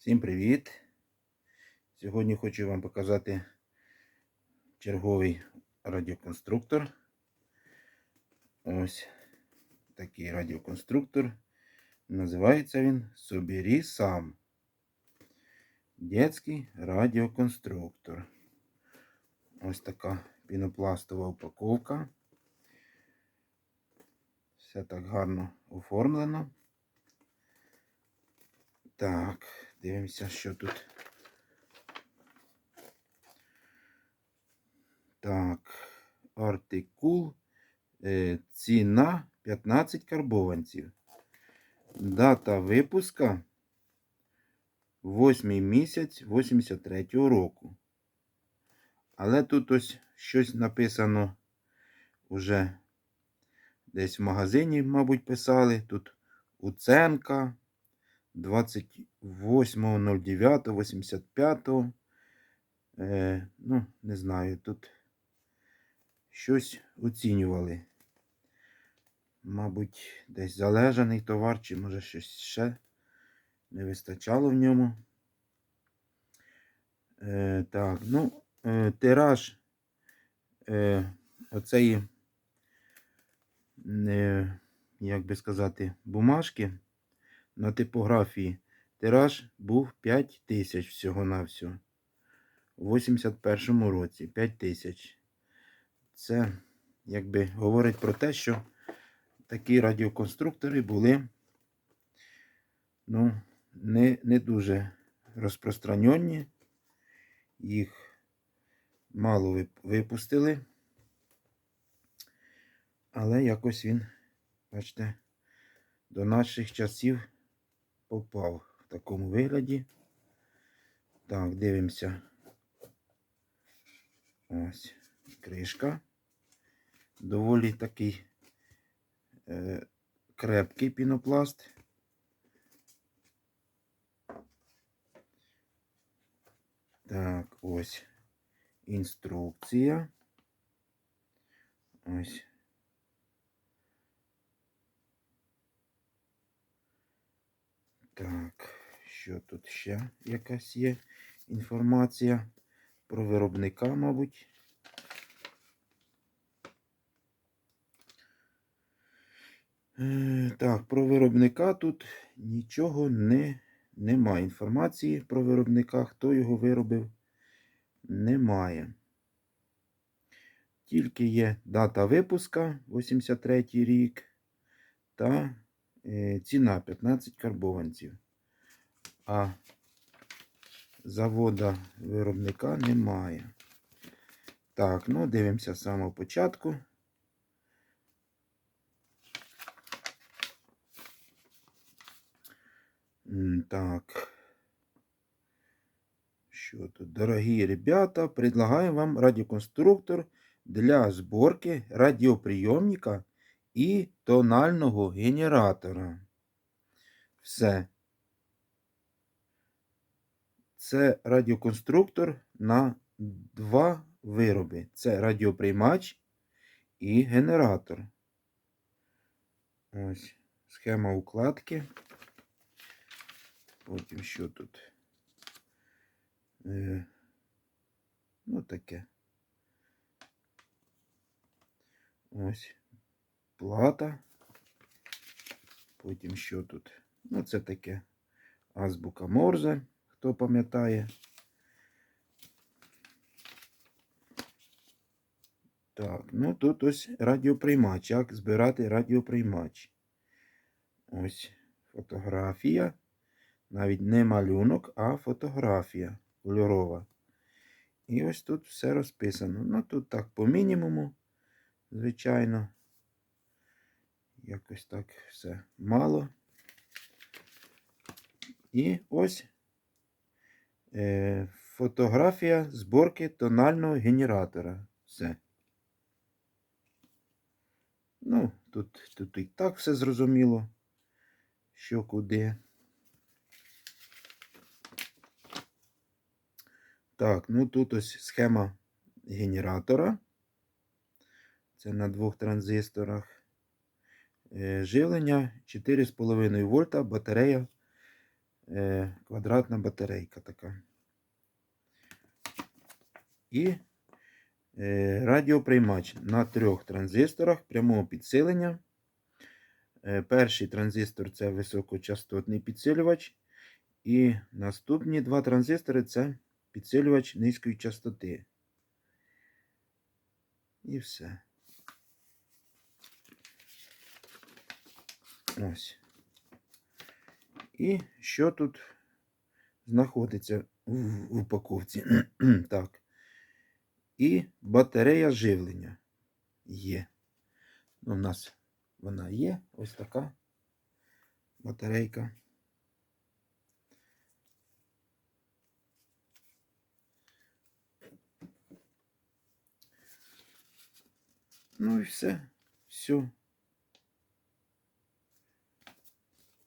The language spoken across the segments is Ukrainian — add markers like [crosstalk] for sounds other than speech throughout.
Всім привіт! Сьогодні хочу вам показати черговий радіоконструктор. Ось такий радіоконструктор. Називається він Собері сам. Детський радіоконструктор. Ось така пінопластова упаковка. Все так гарно оформлено. Так, дивимося, що тут. Так, артикул. Е, ціна 15 карбованців. Дата випуска 8 місяць 83 року. Але тут ось щось написано уже десь в магазині, мабуть, писали. Тут уценка. 28.09.85. Е, ну, не знаю, тут щось оцінювали. Мабуть, десь залежаний товар, чи може щось ще не вистачало в ньому. Е, так, ну, е, тираж е, оцеї, е, як би сказати, бумажки на типографії тираж був 5 тисяч всього-навсього. У 81-му році 5 тисяч. Це, якби, говорить про те, що такі радіоконструктори були ну, не, не дуже розпространені. Їх мало випустили. Але якось він, бачите, до наших часів попав в такому вигляді. Так, дивимося. Ось кришка. Доволі такий е, крепкий пінопласт. Так, ось інструкція. Ось. Так, що тут ще якась є інформація про виробника, мабуть. Е, Так, про виробника тут нічого не немає. Інформації про виробника, хто його виробив, немає. Тільки є дата випуска 83 рік та ціна 15 карбованців. А завода виробника немає. Так, ну дивимося з самого початку. Так. Що тут? Дорогі ребята, предлагаю вам радіоконструктор для зборки радіоприйомника і тонального генератора. Все. Це радіоконструктор на два вироби. Це радіоприймач і генератор. Ось схема укладки. Потім що тут? Е, ну таке. Ось плата. Потім що тут? Ну, це таке азбука Морзе, хто пам'ятає. Так, ну тут ось радіоприймач. Як збирати радіоприймач. Ось фотографія. Навіть не малюнок, а фотографія кольорова. І ось тут все розписано. Ну, тут так по мінімуму, звичайно. Якось так все мало. І ось е, фотографія зборки тонального генератора. Все. Ну, тут, тут і так все зрозуміло, що куди. Так, ну тут ось схема генератора. Це на двох транзисторах. Е, живлення 4,5 вольта, батарея е, квадратна батарейка така. І е, радіоприймач на трьох транзисторах прямого підсилення. Перший транзистор це високочастотний підсилювач. І наступні два транзистори це підсилювач низької частоти. І все. Ось. І що тут знаходиться в упаковці? [clears throat] так. І батарея живлення є. Ну, у нас вона є. Ось така батарейка. Ну і все. Все.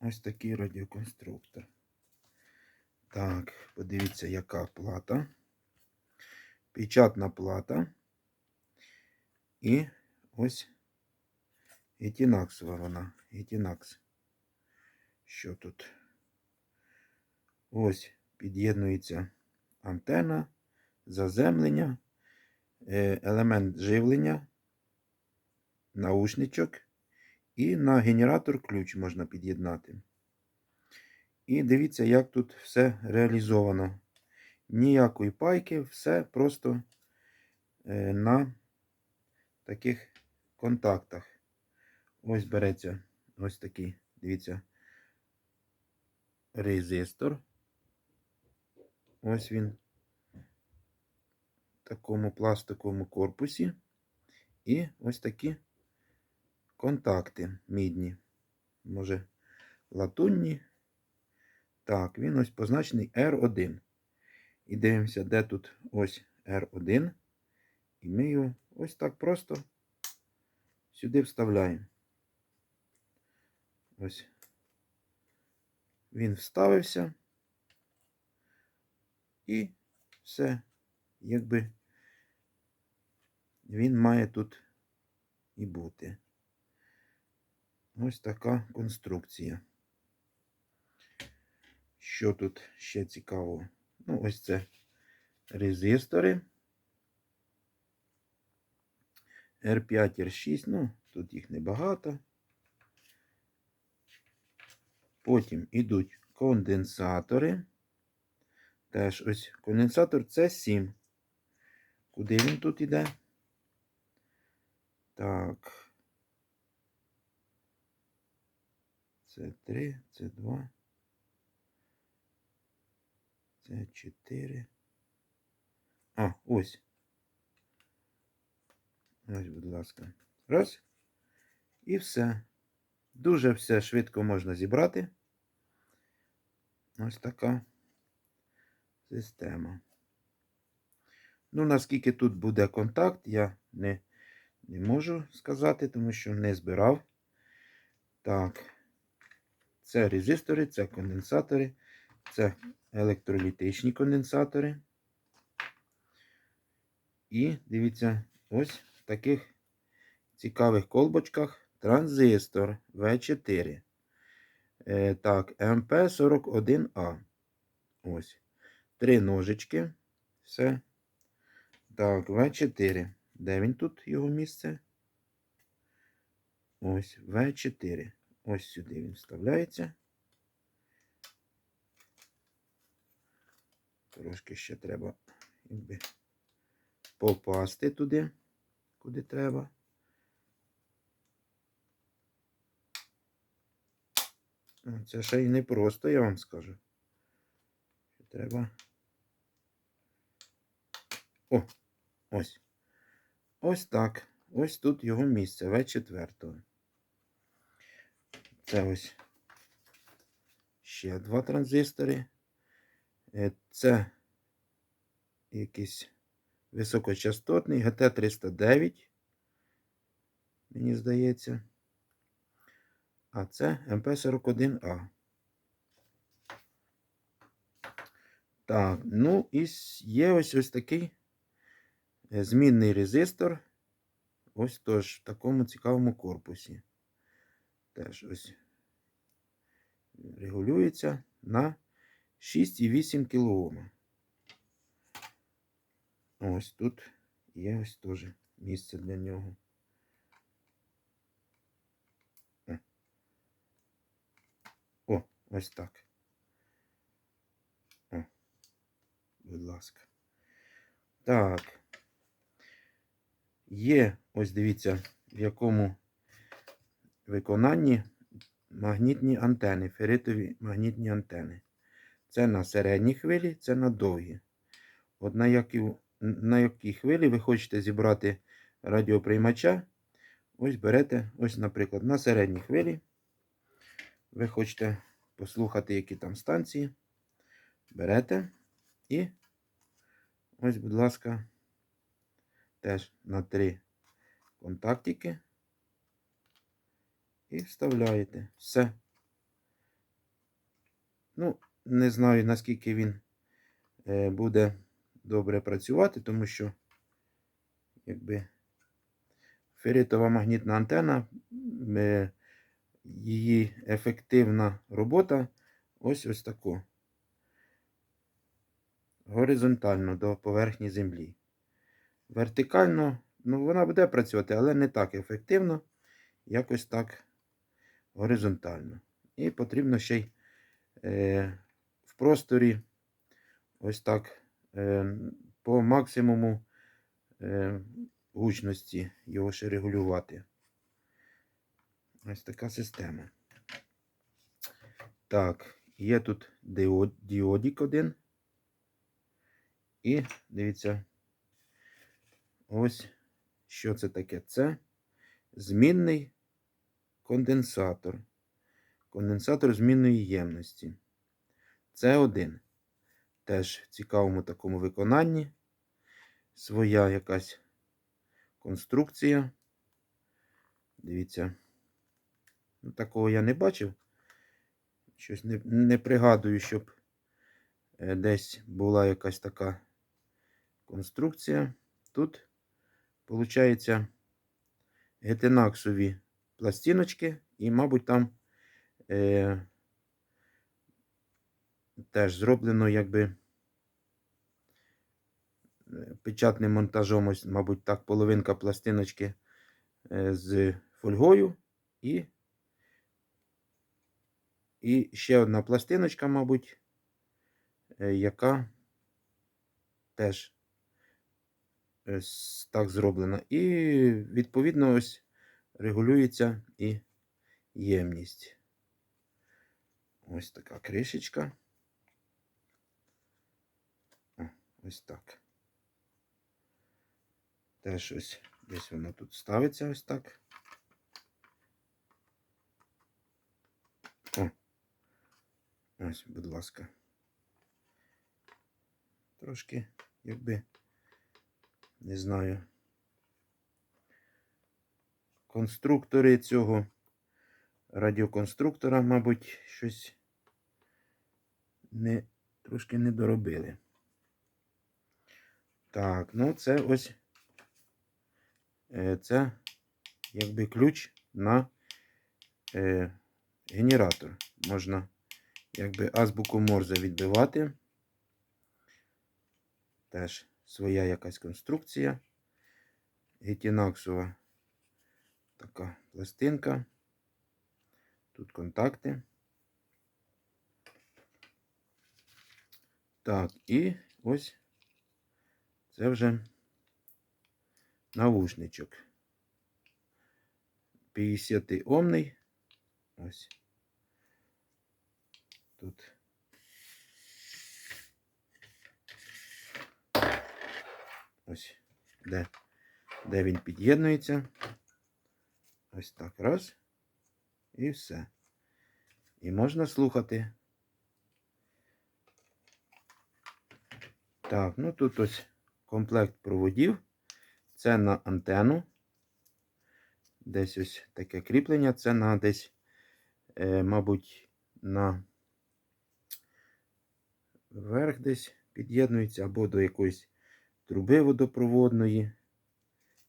Ось такий радіоконструктор. Так, подивіться, яка плата. Печатна плата. І ось етінаксова вона. Етінакс. Що тут? Ось під'єднується антена, заземлення, е, елемент живлення, наушничок. І на генератор ключ можна під'єднати. І дивіться, як тут все реалізовано. Ніякої пайки, все просто е, на таких контактах. Ось береться ось такий, дивіться, резистор. Ось він в такому пластиковому корпусі. І ось такі контакти мідні. Може, латунні. Так, він ось позначений R1. І дивимося, де тут ось R1. І ми його ось так просто сюди вставляємо. Ось. Він вставився. І все, якби він має тут і бути. Ось така конструкція. Що тут ще цікавого? Ну, ось це резистори. R5, R6, ну, тут їх небагато. Потім йдуть конденсатори. Теж ось конденсатор С7. Куди він тут іде? Так. Це 3, це 2. Це 4. А, ось. Ось, будь ласка. Раз. І все. Дуже все швидко можна зібрати. Ось така система. Ну, наскільки тут буде контакт, я не, не можу сказати, тому що не збирав. Так. Це резистори, це конденсатори, це електролітичні конденсатори. І дивіться, ось в таких цікавих колбочках транзистор В4. Е, Так, МП41А. Ось. Три ножички. Все. Так, В4. Де він тут його місце? Ось В4. Ось сюди він вставляється. Трошки ще треба якби, попасти туди, куди треба. Це ще й не просто, я вам скажу. Треба. О, ось. Ось так. Ось тут його місце В4. Це ось ще два транзистори. Е, це якийсь високочастотний GT309, мені здається. А це МП41А. Так, ну і є ось ось такий е, змінний резистор. Ось теж в такому цікавому корпусі теж ось регулюється на 6,8 кОм. Ось тут є ось теж місце для нього. О. О, ось так. О, будь ласка. Так. Є, ось дивіться, в якому виконанні магнітні антени, феритові магнітні антени. Це на середній хвилі, це на довгі. От на якій, на якій хвилі ви хочете зібрати радіоприймача, ось берете, ось, наприклад, на середній хвилі. Ви хочете послухати, які там станції. Берете і ось, будь ласка, теж на три контактики і вставляєте. Все. Ну, не знаю, наскільки він е, буде добре працювати, тому що, якби ферритова магнітна антена, е, її ефективна робота ось ось тако. Горизонтально до поверхні землі. Вертикально, ну, вона буде працювати, але не так ефективно, якось так горизонтально. І потрібно ще й е, в просторі ось так е, по максимуму е, гучності його ще регулювати. Ось така система. Так, є тут діод, діодік один. І дивіться, ось що це таке. Це змінний конденсатор. Конденсатор змінної ємності. Це один. Теж в цікавому такому виконанні. Своя якась конструкція. Дивіться. Ну, Такого я не бачив. Щось не, не пригадую, щоб е, десь була якась така конструкція. Тут, виходить, гетенаксові пластиночки, і, мабуть, там е, теж зроблено якби печатним монтажом, ось, мабуть, так, половинка пластиночки е, з фольгою і, і ще одна пластиночка, мабуть, е, яка теж е, так зроблена. І, відповідно, ось регулюється і ємність. Ось така кришечка. Ось так. Теж ось десь воно тут ставиться ось так. О, ось, будь ласка. Трошки, якби, не знаю. Конструктори цього радіоконструктора, мабуть, щось не, трошки не доробили. Так, ну це ось е, це якби ключ на е, генератор. Можна якби азбуку Морзе відбивати. Теж своя якась конструкція. Гетінаксова така пластинка. Тут контакти. Так, і ось це вже навушничок. 50 омний. Ось. Тут. Ось, де, де він під'єднується. Ось так. Раз. І все. І можна слухати. Так, ну тут ось комплект проводів. Це на антенну. Десь ось таке кріплення. Це на десь, е, мабуть, на верх десь під'єднується або до якоїсь труби водопроводної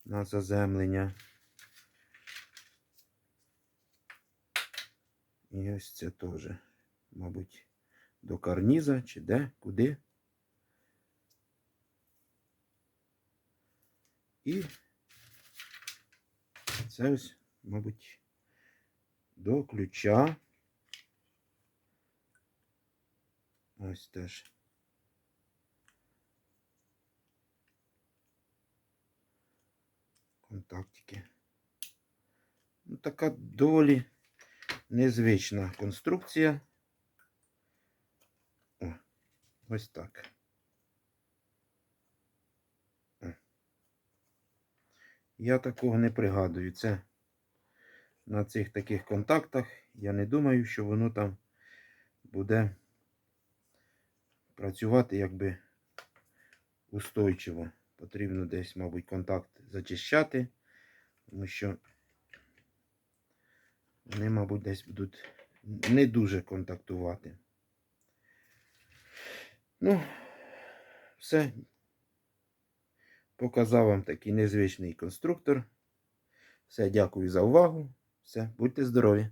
на заземлення. І ось це теж, мабуть, до карніза чи де, куди. І це ось, мабуть, до ключа. Ось теж. Контактики. Ну, така доволі незвична конструкція. О, ось так. Я такого не пригадую. Це на цих таких контактах. Я не думаю, що воно там буде працювати якби устойчиво. Потрібно десь, мабуть, контакт зачищати, тому що вони, мабуть, десь будуть не дуже контактувати. Ну, все. Показав вам такий незвичний конструктор. Все, дякую за увагу. Все, будьте здорові!